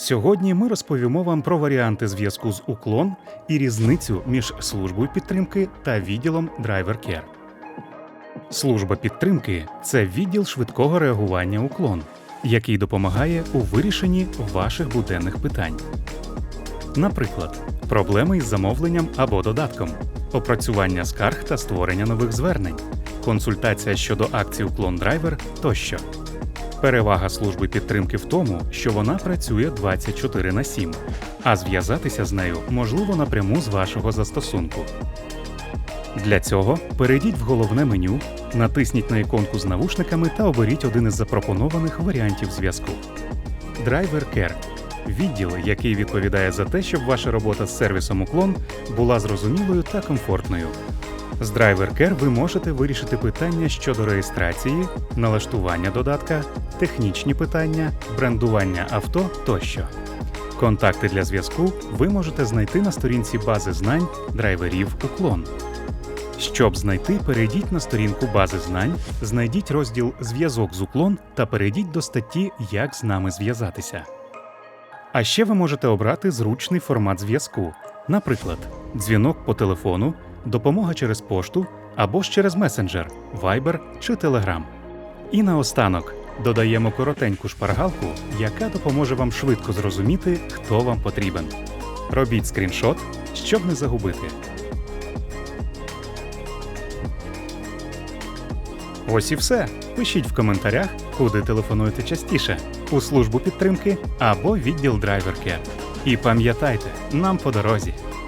Сьогодні ми розповімо вам про варіанти зв'язку з уклон і різницю між службою підтримки та відділом Driver Care. Служба підтримки це відділ швидкого реагування уклон, який допомагає у вирішенні ваших буденних питань. Наприклад, проблеми із замовленням або додатком, опрацювання скарг та створення нових звернень, консультація щодо акцій уклон драйвер тощо. Перевага служби підтримки в тому, що вона працює 24 на 7, а зв'язатися з нею можливо напряму з вашого застосунку. Для цього перейдіть в головне меню, натисніть на іконку з навушниками та оберіть один із запропонованих варіантів зв'язку. Driver Care – відділ, який відповідає за те, щоб ваша робота з сервісом уклон була зрозумілою та комфортною. З Driver Care ви можете вирішити питання щодо реєстрації, налаштування додатка, технічні питання, брендування авто тощо. Контакти для зв'язку ви можете знайти на сторінці бази знань драйверів уклон. Щоб знайти, перейдіть на сторінку бази знань, знайдіть розділ Зв'язок з уклон та перейдіть до статті Як з нами зв'язатися. А ще ви можете обрати зручний формат зв'язку, наприклад, дзвінок по телефону, допомога через пошту або ж через месенджер, Viber чи Telegram. І наостанок додаємо коротеньку шпаргалку, яка допоможе вам швидко зрозуміти, хто вам потрібен. Робіть скріншот, щоб не загубити. Ось і все. Пишіть в коментарях, куди телефонуєте частіше у службу підтримки або відділ Care. І пам'ятайте, нам по дорозі.